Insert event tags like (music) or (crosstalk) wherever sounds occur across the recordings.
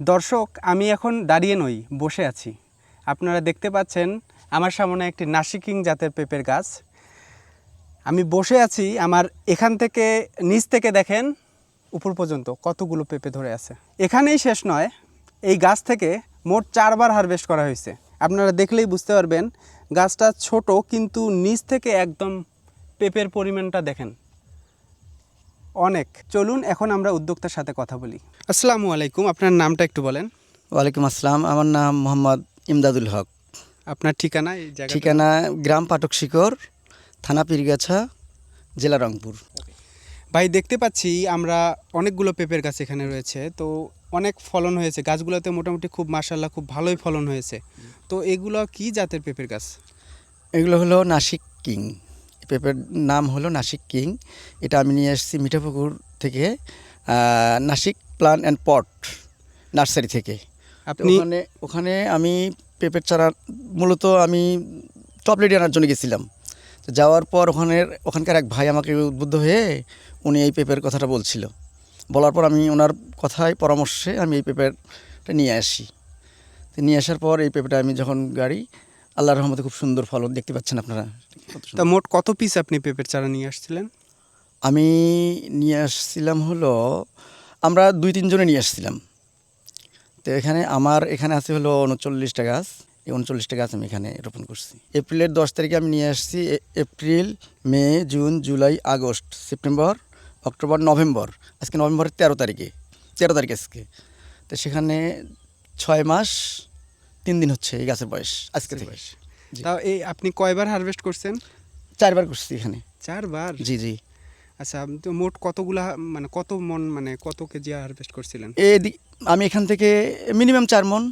দর্শক, আমি এখন দাঁড়িয়ে নই, বসে আছি। আপনারা দেখতে পাচ্ছেন আমার সামনে একটি নাসিকিং জাতের পেঁপের গাছ। আমি বসে আছি, আমার এখান থেকে নিচ থেকে দেখেন, উপর পর্যন্ত কতগুলো পেঁপে ধরে আছে। এখানেই শেষ নয়, এই গাছ থেকে মোট চারবার হারভেস্ট করা হয়েছে। আপনারা দেখলেই বুঝতে পারবেন, গাছটা ছোট কিন্তু নিচ থেকে একদম পেঁপের পরিমাণটা দেখেন। অনেক। চলুন এখন আমরা উদ্যোক্তার সাথে কথা বলি। আসসালামু আলাইকুম আপনার নামটা একটু বলেন। ওয়ালাইকুম আসসালাম আমার নাম মোহাম্মদ ইমদাদুল হক। আপনার ঠিকানা এই জায়গা ঠিকানা গ্রাম পাটক শিকর থানা পীরগাছা জেলা রংপুর। ভাই দেখতে পাচ্ছি আমরা অনেকগুলো পেঁপের গাছ এখানে রয়েছে। তো অনেক ফলন হয়েছে। গাছগুলোতে মোটামুটি খুব মাসাল্লাহ খুব ভালোই ফলন হয়েছে। তো এগুলো কি জাতের পেঁপের গাছ? এগুলো হলো নাসিক কিং। পেঁপের নাম হলো নাসিক কিং এটা আমি নিয়ে এসেছি মিঠাপুকুর থেকে Nashik plant and pot nursery থেকে। আপনি ওখানে ওখানে আমি পেঁপের চারা মূলত আমি টপলেট আনার জন্য গেছিলাম। তো যাওয়ার পর ওখানের ওখানকার এক ভাই আমাকে উদ্বুদ্ধ হয়ে উনি এই পেঁপের কথাটা বলছিল। বলার পর আমি ওনার কথায় পরামর্শে আমি এই পেঁপেরটা নিয়ে আসি। তো নিয়ে আসার পর এই পেঁপেটা আমি যখন গাড়ি আল্লাহর রহমতে খুব সুন্দর ফলন দেখতে পাচ্ছেন আপনারা। তা মোট কত পিস আপনি পেঁপের চারা নিয়ে আসছিলেন? আমি নিয়ে আসছিলাম হলো আমরা দুই তিনজনে নিয়ে আসছিলাম। তো এখানে আমার এখানে আছে হলো উনচল্লিশটা গাছ এই উনচল্লিশটা গাছ আমি এখানে রোপণ করছি। এপ্রিলের দশ তারিখে আমি নিয়ে আসছি এ- April May June July August September October November. আজকে নভেম্বরের তেরো তারিখে তেরো তারিখ আজকে। তো সেখানে ছয় মাস তিন দিন হচ্ছে এই গাছের বয়স আজকে থেকে। তাও এই আপনি কয়বার হারভেস্ট করছেন? চারবার করছি এখানে। চারবার? জি জি। আচ্ছা তো মোট কতগুলা মানে কত মন মানে কত কেজি হারভেস্ট করছিলেন? এদিক আমি এখান থেকে মিনিমাম চার মন।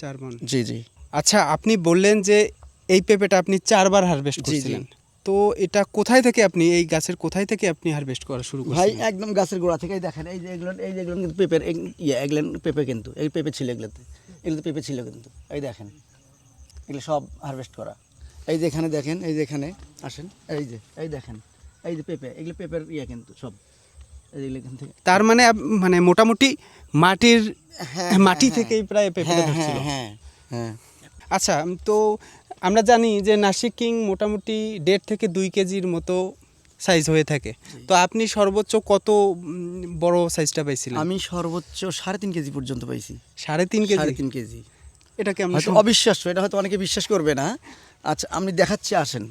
চার মন। জি জি। আচ্ছা আপনি বললেন যে এই পেঁপেটা আপনি চারবার হারভেস্ট। করছিলেন। তো এটা কোথায় থেকে আপনি এই গাছের কোথায় থেকে আপনি হারভেস্ট করা শুরু ভাই একদম গাছের গোড়া থেকেই দেখেন এই যে এগুলো এই যে এগুলো কিন্তু পেঁপের ইয়ে এগুলো পেঁপে কিন্তু এই পেঁপে ছিল এগুলোতে। এগুলোতে পেঁপে ছিল কিন্তু। এই দেখেন এগুলো সব হারভেস্ট করা। এই যে এখানে দেখেন এই যে এখানে আসেন এই যে এই দেখেন এই যে পেঁপে এগুলো পেঁপের ইয়ে কিন্তু সব। তার মানে মানে মোটামুটি মাটির হ্যাঁ, (laughs) মাটি হ্যাঁ, থেকেই প্রায় হ্যাঁ হ্যাঁ হ্যাঁ আচ্ছা তো আমরা জানি যে নাসিক কিং মোটামুটি দেড় থেকে দুই কেজির মতো সাইজ হয়ে থাকে। তো আপনি সর্বোচ্চ কত বড় সাইজটা পাইছিলেন? আমি সর্বোচ্চ সাড়ে তিন কেজি পর্যন্ত পাইছি। সাড়ে তিন কেজি? তিন কেজি। এটা কেমন? অবিশ্বাস্য এটা হয়তো অনেকে বিশ্বাস করবে না। আচ্ছা আমি দেখাচ্ছি আসেন।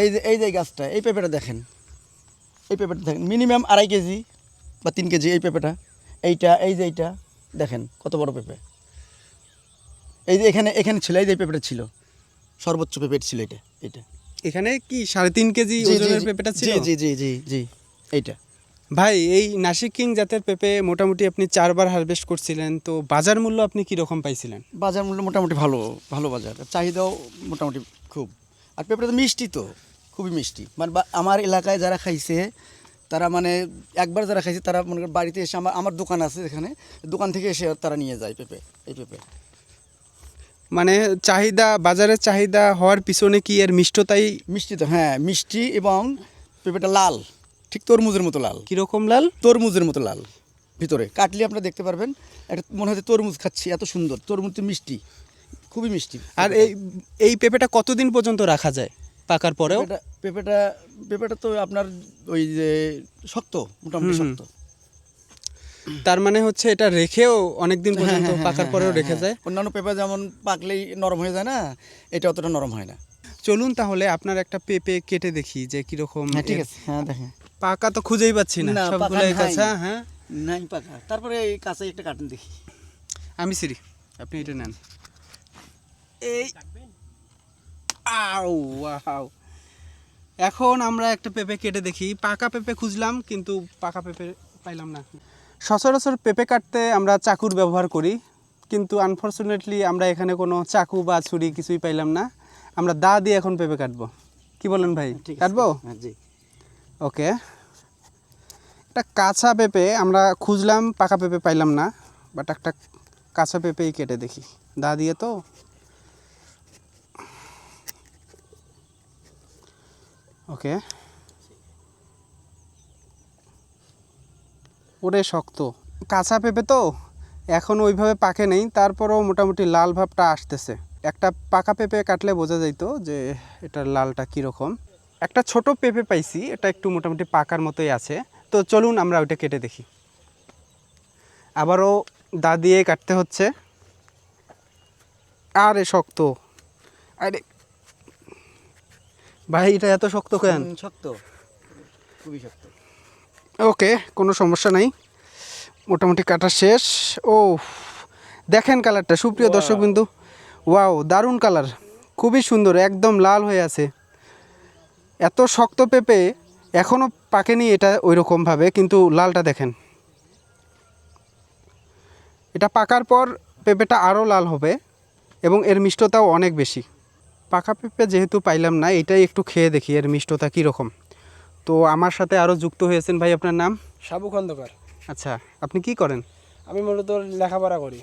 এই যে এই যে গাছটা এই পেঁপেটা দেখেন। এই পেঁপেটা দেখেন মিনিমাম আড়াই কেজি বা তিন কেজি এই পেঁপেটা। এইটা এই যে এইটা দেখেন কত বড় পেঁপে। এই যে এখানে এখানে ছিল এই যে পেঁপেটা ছিল। সর্বোচ্চ পেঁপে ছিল এটা এটা এখানে কি সাড়ে তিন কেজি ওজনের পেঁপেটা ছিল? জি জি জি জি এইটা। ভাই এই নাসিক কিং জাতের পেঁপে মোটামুটি আপনি চারবার হারভেস্ট করছিলেন তো বাজার মূল্য আপনি কি রকম পাইছিলেন? বাজার মূল্য মোটামুটি ভালো ভালো বাজার। চাহিদাও মোটামুটি খুব। আর পেঁপেটা তো মিষ্টি তো খুবই মিষ্টি। মানে আমার এলাকায় যারা খাইছে তারা মানে একবার যারা খাইছে তারা মনে করেন বাড়িতে এসে আমার আমার দোকান আছে এখানে দোকান থেকে এসে তারা নিয়ে যায় পেঁপে এই পেঁপে। মানে চাহিদা বাজারের চাহিদা হওয়ার পিছনে কি এর মিষ্টতাই? মিষ্টি তো হ্যাঁ মিষ্টি এবং পেঁপেটা লাল ঠিক তরমুজের মতো লাল। কীরকম লাল? তরমুজের মতো লাল ভিতরে। কাটলে আপনারা দেখতে পারবেন একটা মনে হয় তরমুজ খাচ্ছি এত সুন্দর। তরমুজ তো মিষ্টি খুবই মিষ্টি। আর এই এই পেঁপেটা কতদিন পর্যন্ত রাখা যায়? পাকার পরেও? পেঁপেটা পেঁপেটা পেঁপেটা তো আপনার ওই যে শক্ত মোটামুটি। শক্ত। তার মানে হচ্ছে এটা রেখেও অনেকদিন হ্যাঁ, পর্যন্ত হ্যাঁ, পাকার হ্যাঁ, পরেও রেখে। যায়। অন্যান্য পেঁপে যেমন পাকলেই নরম হয়ে যায় না এটা অতটা নরম হয় না। চলুন তাহলে আপনার একটা পেঁপে কেটে দেখি যে কীরকম ঠিক আছে হ্যাঁ দেখেন। পাকা তো খুঁজেই পাচ্ছি না সবগুলোই কাঁচা হ্যাঁ? নাই পাকা। তারপরে এই কাঁচাই একটা কাটুন দেখি। আমি সিরি আপনি এটা নেন। এই আউ ওয়াও। এখন আমরা একটা পেঁপে কেটে দেখি। পাকা পেঁপে খুঁজলাম কিন্তু পাকা পেঁপে পাইলাম না। সচরাচর পেঁপে কাটতে আমরা চাকুর ব্যবহার করি কিন্তু আনফর্চুনেটলি আমরা এখানে কোনো চাকু বা ছুরি কিছুই পাইলাম না। আমরা দা দিয়ে এখন পেঁপে কাটবো। কি বলেন ভাই? কাটবো? হ্যাঁ জি। ওকে। একটা কাঁচা পেঁপে আমরা খুঁজলাম পাকা পেঁপে পাইলাম না বাট একটা কাঁচা পেঁপেই কেটে দেখি। দা দিয়ে তো। ওকে। ওরে শক্ত। কাঁচা পেঁপে তো, এখন ওইভাবে পাকে নেই, তারপরেও মোটামুটি লাল ভাবটা আসতেছে। একটা পাকা পেঁপে কাটলে বোঝা যাইতো যে এটার লালটা কীরকম। একটা ছোট পেঁপে পাইছি, এটা একটু মোটামুটি পাকার মতোই আছে। তো চলুন আমরা ওইটা কেটে দেখি। আবারও দা দিয়ে কাটতে হচ্ছে। আরে শক্ত। আরে। ভাই, এটা এত শক্ত কেন? শক্ত। খুবই শক্ত। ওকে কোনো সমস্যা নাই। মোটামুটি কাটা শেষ। ও দেখেন কালারটা সুপ্রিয় দর্শক বিন্দু ওয়াও দারুণ কালার। খুবই সুন্দর একদম লাল হয়ে আছে। এত শক্ত পেঁপে এখনও পাকেনি এটা ওই রকমভাবে কিন্তু লালটা দেখেন। এটা পাকার পর পেঁপেটা আরও লাল হবে এবং এর মিষ্টতাও অনেক বেশি। পাকা পেঁপে যেহেতু পাইলাম না এটাই একটু খেয়ে দেখি এর মিষ্টতা কীরকম। তো আমার সাথে আরও যুক্ত হয়েছেন ভাই আপনার নাম? সাবু খন্দকার। আচ্ছা আপনি কি করেন? আমি মূলত লেখাপড়া করি।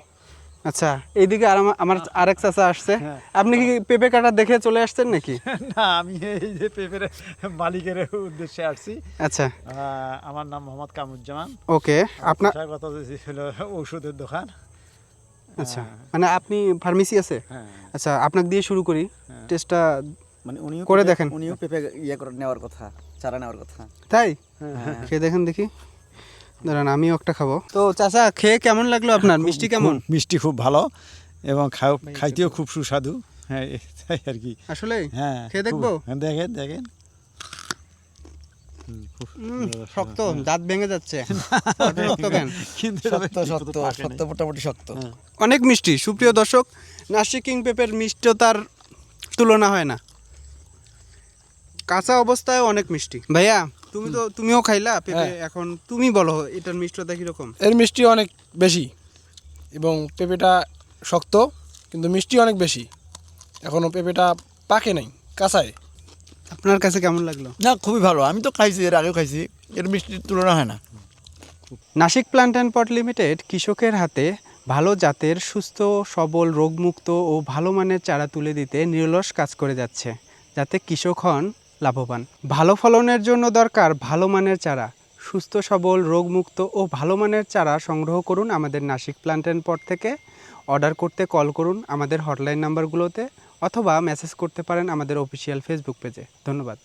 আচ্ছা এইদিকে আর আমার- আরেক চাচা আসছে। হ্যাঁ। আপনি কি পেঁপে কাটা দেখে চলে আসছেন নাকি? (laughs) না আমি এই যে পেপের মালিকের উদ্দেশ্যে আসছি। আচ্ছা। আহ, আমার নাম মোহাম্মদ কামুজ্জামান ওকে আপনার কথা ছিল ঔষধের দোকান। আচ্ছা মানে আপনি ফার্মেসি আছে? হ্যাঁ। আচ্ছা আপনাকে দিয়ে শুরু করি টেস্টটা মানে উনিও করে দেখেন। উনিও পেঁপে ইয়ে করে নেওয়ার কথা। চারা নেওয়ার কথা। তাই? হ্যাঁ। খেয়ে দেখেন দেখি। দাঁড়ান আমিও একটা খাব। তো চাচা খেয়ে কেমন লাগল আপনার? মিষ্টি কেমন? মিষ্টি খুব ভালো এবং খাইতেও খুব সুস্বাদু। হ্যাঁ তাই আর কি। আসলে হ্যাঁ খেয়ে দেখব? হ্যাঁ, দেখেন দেখেন। শক্ত হ্যাঁ। দাঁত ভেঙে যাচ্ছে। শক্ত কেন? কিন্তু শক্ত শক্ত শক্ত মোটামুটি শক্ত। অনেক মিষ্টি সুপ্রিয় দর্শক নাসি কিং পেঁপের মিষ্টতার তুলনা হয় না। কাঁচা অবস্থায় অনেক মিষ্টি। ভাইয়া তুমি তো তুমিও খাইলা পেঁপে এখন তুমি বলো এটার মিষ্টতা কীরকম? এর মিষ্টি অনেক বেশি এবং পেঁপেটা শক্ত কিন্তু মিষ্টি অনেক বেশি। এখনও পেঁপেটা পাকে নাই কাঁচায়। আপনার কাছে কেমন লাগল? না খুবই ভালো। আমি তো খাইছি এর আগেও খাইছি। এর মিষ্টির তুলনা হয় না। Nashik plant and pot limited কৃষকের হাতে ভালো জাতের সুস্থ সবল রোগমুক্ত ও ভালো মানের চারা তুলে দিতে নিরলস কাজ করে যাচ্ছে। যাতে কৃষক হন লাভবান। ভালো ফলনের জন্য দরকার ভালো মানের চারা। সুস্থ, সবল, রোগমুক্ত ও ভালো মানের চারা সংগ্রহ করুন আমাদের নাসিক প্ল্যান্টের পর থেকে। অর্ডার করতে কল করুন আমাদের হটলাইন নাম্বারগুলোতে অথবা মেসেজ করতে পারেন আমাদের অফিসিয়াল ফেসবুক পেজে। ধন্যবাদ।